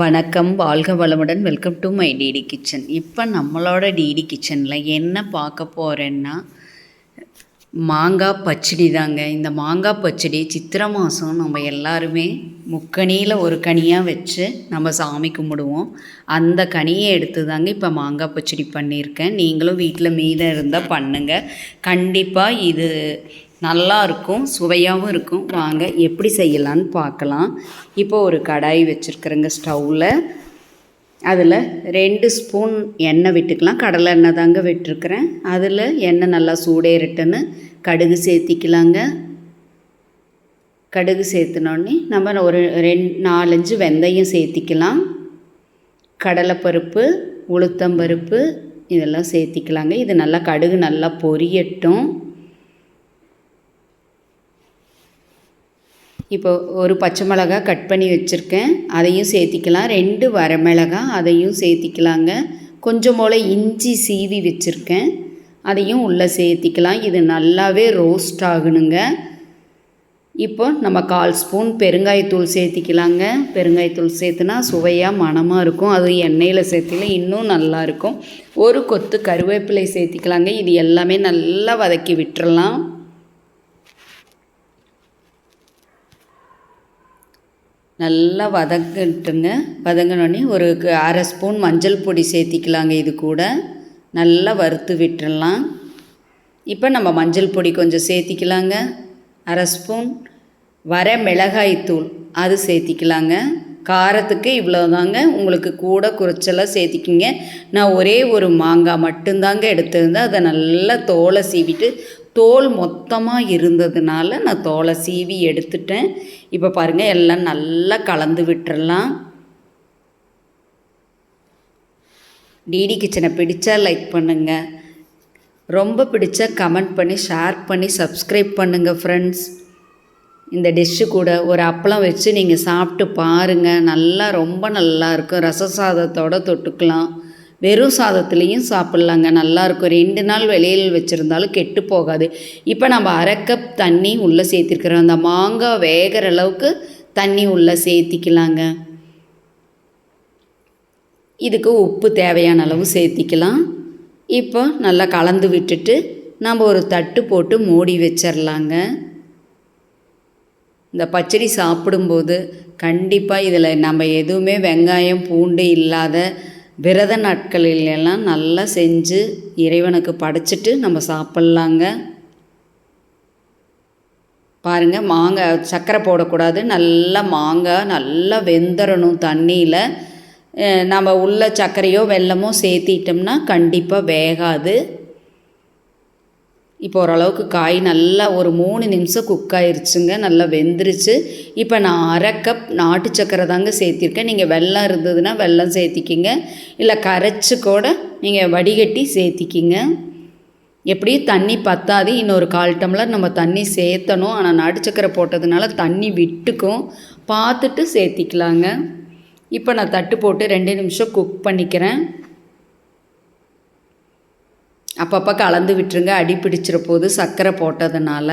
வணக்கம் வாழ்க வளமுடன். Welcome to my DD kitchen இப்போ நம்மளோட டிடி கிச்சனில் என்ன பார்க்க போகிறேன்னா மாங்காய் பச்சடி தாங்க. இந்த மாங்காய் பச்சடி சித்திரை மாதம் நம்ம எல்லாருமே முக்கனியில் ஒரு கனியாக வச்சு நம்ம சாமி கும்பிடுவோம். அந்த கனியை எடுத்து தாங்க இப்போ மாங்காய் பச்சடி பண்ணியிருக்கேன். நீங்களும் வீட்டில் மீதம் இருந்தால் பண்ணுங்கள் கண்டிப்பாக இது நல்லா இருக்கும் சுவையாகவும் இருக்கும். வாங்க எப்படி செய்யலான்னு பார்க்கலாம். இப்போ ஒரு கடாய் வச்சுருக்குறேங்க ஸ்டவ்வில் அதில் ரெண்டு ஸ்பூன் எண்ணெய் விட்டுக்கலாம். கடலை எண்ணெய் தாங்க விட்டுருக்குறேன். அதில் எண்ணெய் நல்லா சூடேறட்டுன்னு கடுகு சேர்த்திக்கலாங்க. கடுகு சேர்த்தினோடனே நம்ம ஒரு ரெண்டு நாலஞ்சு வெந்தயம் சேர்த்திக்கலாம். கடலைப்பருப்பு உளுத்தம்பருப்பு இதெல்லாம் சேர்த்திக்கலாங்க. இது நல்லா கடுகு நல்லா பொரியட்டும். இப்போ ஒரு பச்சை மிளகா கட் பண்ணி வச்சுருக்கேன். அதையும் சேர்த்திக்கலாம். ரெண்டு வரமிளகா அதையும் சேர்த்திக்கலாங்க. கொஞ்சம் போல் இஞ்சி சீவி வச்சுருக்கேன். அதையும் உள்ளே சேர்த்திக்கலாம். இது நல்லாவே ரோஸ்ட் ஆகணுங்க. இப்போ நம்ம கால் ஸ்பூன் பெருங்காயத்தூள் சேர்த்திக்கலாங்க. பெருங்காயத்தூள் சேர்த்துனா சுவையாக மணமாக இருக்கும். அது எண்ணெயில் சேர்த்தில இன்னும் நல்லாயிருக்கும் ஒரு கொத்து கருவேப்பிலை சேர்த்திக்கலாங்க. இது எல்லாமே நல்லா வதக்கி விட்டுறலாம். நல்லா வதங்கட்டுங்க வதங்கினோடனே ஒரு அரை ஸ்பூன் மஞ்சள் பொடி சேர்த்திக்கலாங்க இது கூட. நல்லா வறுத்து விட்டுடலாம் இப்போ நம்ம மஞ்சள் பொடி கொஞ்சம் சேர்த்திக்கலாங்க. அரை ஸ்பூன் வர மிளகாய்த்தூள் அது சேர்த்திக்கலாங்க. காரத்துக்கு இவ்வளோதாங்க உங்களுக்கு கூட குறைச்சலாக சேர்த்திக்கிங்க. நான் ஒரே ஒரு மாங்காய் மட்டும்தாங்க எடுத்திருந்தேன். அதை நல்லா தோலை சீவிட்டு தோல் மொத்தமாக இருந்ததுனால நான் தோலை சீவி எடுத்துட்டேன். இப்போ பாருங்கள் எல்லாம் நல்லா கலந்து விட்டுறலாம். டிடி கிச்சனை பிடிச்சா லைக் பண்ணுங்கள் ரொம்ப பிடிச்சா கமெண்ட் பண்ணி ஷேர் பண்ணி சப்ஸ்கிரைப் பண்ணுங்கள் ஃப்ரெண்ட்ஸ். இந்த டிஷ்ஷு கூட ஒரு அப்பளம் வச்சு நீங்கள் சாப்பிட்டு பாருங்கள் நல்லா ரொம்ப நல்லா இருக்கும். ரச சாதத்தோடு தொட்டுக்கலாம். வெறும் சாதத்துலேயும் சாப்பிட்லாங்க. நல்லாயிருக்கும் ரெண்டு நாள் வெளியில் வச்சுருந்தாலும் கெட்டு போகாது. இப்போ நம்ம அரை கப் தண்ணி உள்ளே சேர்த்திருக்கிறோம். அந்த மாங்காய் வேகிற அளவுக்கு தண்ணி உள்ளே சேர்த்திக்கலாங்க. இதுக்கு உப்பு தேவையான அளவு சேர்த்திக்கலாம். இப்போ நல்லா கலந்து விட்டுட்டு நம்ம ஒரு தட்டு போட்டு மூடி வச்சிடலாங்க இந்த பச்சடி சாப்பிடும்போது கண்டிப்பாக இதில் நம்ம எதுவுமே வெங்காயம் பூண்டு இல்லாத விரத நாட்களில் எல்லாம் நல்லா செஞ்சு இறைவனுக்கு படைச்சிட்டு நம்ம சாப்பிட்லாங்க. பாருங்கள் மாங்காய் சர்க்கரை போடக்கூடாது. நல்லா மாங்காய் நல்லா வெந்துடணும் தண்ணியில். நம்ம உள்ள சர்க்கரையோ வெல்லமோ சேர்த்திட்டோம்னா கண்டிப்பாக வேகாது. இப்போ ஓரளவுக்கு காய் நல்லா ஒரு மூணு நிமிஷம் குக் ஆயிருச்சுங்க நல்லா வெந்துருச்சு. இப்போ நான் அரை கப் நாட்டு சக்கரை தாங்க சேர்த்திருக்கேன். நீங்கள் வெள்ளம் இருந்ததுன்னா வெள்ளம் சேர்த்திக்கிங்க. இல்லை கரைச்சி கூட நீங்கள் வடிகட்டி சேர்த்திக்கிங்க. எப்படியும் தண்ணி பத்தாது. இன்னொரு கால் டம்ளர் நம்ம தண்ணி சேர்த்தணும். ஆனால் நாட்டு சக்கரை போட்டதுனால தண்ணி விட்டுக்கும். பார்த்துட்டு சேர்த்திக்கலாங்க. இப்போ நான் தட்டு போட்டு ரெண்டு நிமிஷம் குக் பண்ணிக்கிறேன். அப்பப்போ கலந்து விட்டுருங்க. அடி பிடிச்சிற போது சர்க்கரை போட்டதுனால.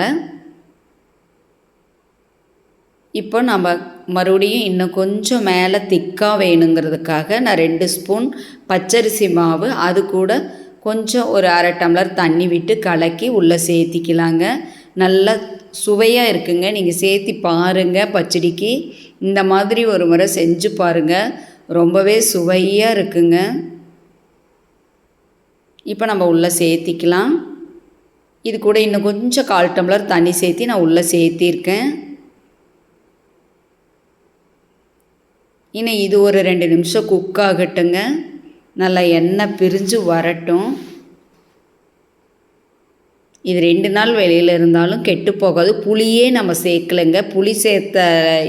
இப்போ நம்ம மறுபடியும் இன்னும் கொஞ்சம் மேலே திக்காக வேணுங்கிறதுக்காக நான் ரெண்டு ஸ்பூன் பச்சரிசி மாவு அது கூட கொஞ்சம் ஒரு அரை டம்ளர் தண்ணி விட்டு கலக்கி உள்ளே சேர்த்திக்கலாங்க. நல்லா சுவையாக இருக்குங்க. நீங்கள் சேர்த்தி பாருங்கள் பச்சடிக்கு. இந்த மாதிரி ஒரு முறை செஞ்சு பாருங்கள் ரொம்பவே சுவையாக இருக்குங்க. இப்போ நம்ம உள்ளே சேர்த்திக்கலாம். இது கூட இன்னும் கொஞ்சம் கால் டம்ளர் தண்ணி சேர்த்தி நான் உள்ளே சேர்த்திருக்கேன். இன்னும் இது ஒரு ரெண்டு நிமிஷம் குக் ஆகட்டுங்க. நல்லா எண்ணெய் பிரிஞ்சு வரட்டும். இது ரெண்டு நாள் வெளியில் இருந்தாலும் கெட்டு போகாது. புளியே நம்ம சேர்க்கலைங்க. புளி சேர்த்த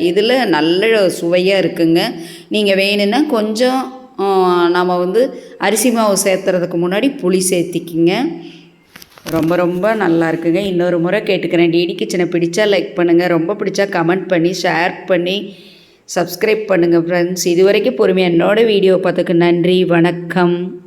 இதில் நல்ல சுவையாக இருக்குங்க. நீங்கள் வேணும்னா கொஞ்சம் நாம் வந்து அரிசி மாவு சேர்த்துறதுக்கு முன்னாடி புளி சேர்த்திக்கிங்க. ரொம்ப ரொம்ப நல்லா இருக்குங்க. இன்னொரு முறை கேட்டுக்கிறேன். டிடி கிச்சனை பிடிச்சா லைக் பண்ணுங்கள் ரொம்ப பிடிச்சா கமெண்ட் பண்ணி ஷேர் பண்ணி சப்ஸ்கிரைப் பண்ணுங்கள் ஃப்ரெண்ட்ஸ் இது வரைக்கும் பொறுமையாக என்னோடய வீடியோ பார்த்துக்கு நன்றி. வணக்கம்.